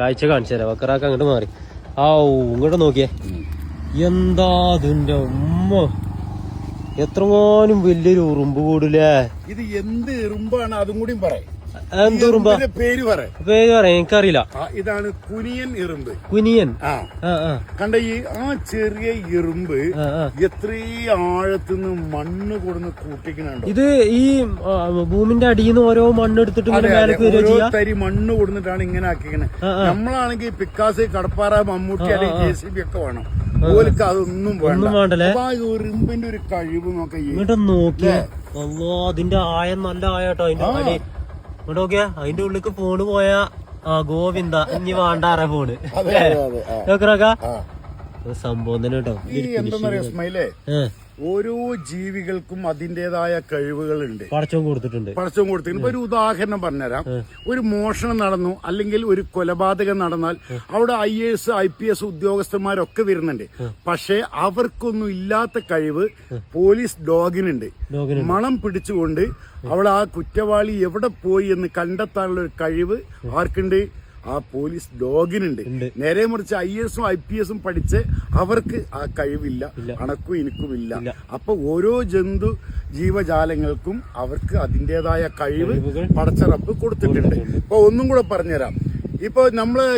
കാഴ്ച കാണിച്ചു തരാം. വക്കറാക്ക് അങ്ങോട്ട് മാറി. ആ ഇങ്ങോട്ട് നോക്കിയേ. എന്താ അതിന്റെ ഉമ്മ? എത്രമാനും വലിയൊരു ഉറുമ്പ് കൂടില്ലേ ഇത് എന്ത് ഉറുമ്പാണ്? അതും കൂടിയും പറയാം. പേര് പേര് പറയാം എനിക്കറിയില്ല. ഇതാണ് കുനിയൻ ഇറുമ്പ് കുനിയൻ? കണ്ട ഈ ആ ചെറിയ ഇറുമ്പ്. എത്രയും ആഴത്തുനിന്ന് മണ്ണ് കൊടുന്ന് കൂട്ടിക്കണുണ്ടോ ഇത് ഈ ഭൂമിന്റെ അടിയിൽ നിന്ന് ഓരോ മണ്ണ് എടുത്തിട്ട് ഓരോ തരി മണ്ണ് കൊടുത്തിട്ടാണ് ഇങ്ങനെ ആക്കിക്കണേ. നമ്മളാണെങ്കിൽ പിക്കാസ് കടപ്പാറ മമ്മൂട്ടി അല്ലെങ്കിൽ ജെ സി ബി ഒക്കെ വേണം. ഓർക്ക് അതൊന്നും വേണ്ട. ആ എറുമ്പിന്റെ ഒരു കഴിവ് നോക്കാം നോക്കിയേ അതിന്റെ ആയം നല്ല ആയട്ടോ അതിന്റെ അടി നോക്കിയ അതിന്റെ ഉള്ളിക്ക് ഫോണ് പോയാ ആ ഗോവിന്ദ ഇനി വേണ്ടാറ ഫോണ്. സംഭവം തന്നെ കേട്ടോ. ഓരോ ജീവികൾക്കും അതിന്റേതായ കഴിവുകളുണ്ട്. പടച്ചവും കൊടുത്തിട്ടുണ്ട്. പടച്ചവും കൊടുത്തിട്ടുണ്ട്. ഇപ്പൊ ഒരു ഉദാഹരണം പറഞ്ഞുതരാം. ഒരു മോഷണം നടന്നു അല്ലെങ്കിൽ ഒരു കൊലപാതകം നടന്നാൽ അവിടെ I S I P S ഉദ്യോഗസ്ഥന്മാരൊക്കെ വരുന്നുണ്ട്. പക്ഷേ അവർക്കൊന്നും ഇല്ലാത്ത കഴിവ് പോലീസ് ഡോഗിനുണ്ട്. ഡോഗിനുണ്ട്. മണം പിടിച്ചുകൊണ്ട് അവിടെ ആ കുറ്റവാളി എവിടെ പോയി എന്ന് കണ്ടെത്താനുള്ള ഒരു കഴിവ് ആർക്കുണ്ട്? ആ പോലീസ് ഡോഗിനുണ്ട് നേരെ മറിച്ച് ഐ എസും ഐ പി എസും പഠിച്ച് അവർക്ക് ആ കഴിവില്ല അണക്കും എനിക്കുമില്ല. അപ്പൊ ഓരോ ജന്തു ജീവജാലങ്ങൾക്കും അവർക്ക് അതിന്റെതായ കഴിവ് പടച്ചറപ്പ് കൊടുത്തിട്ടുണ്ട്. ഇപ്പൊ ഒന്നും കൂടെ പറഞ്ഞുതരാം. ഇപ്പൊ നമ്മൾ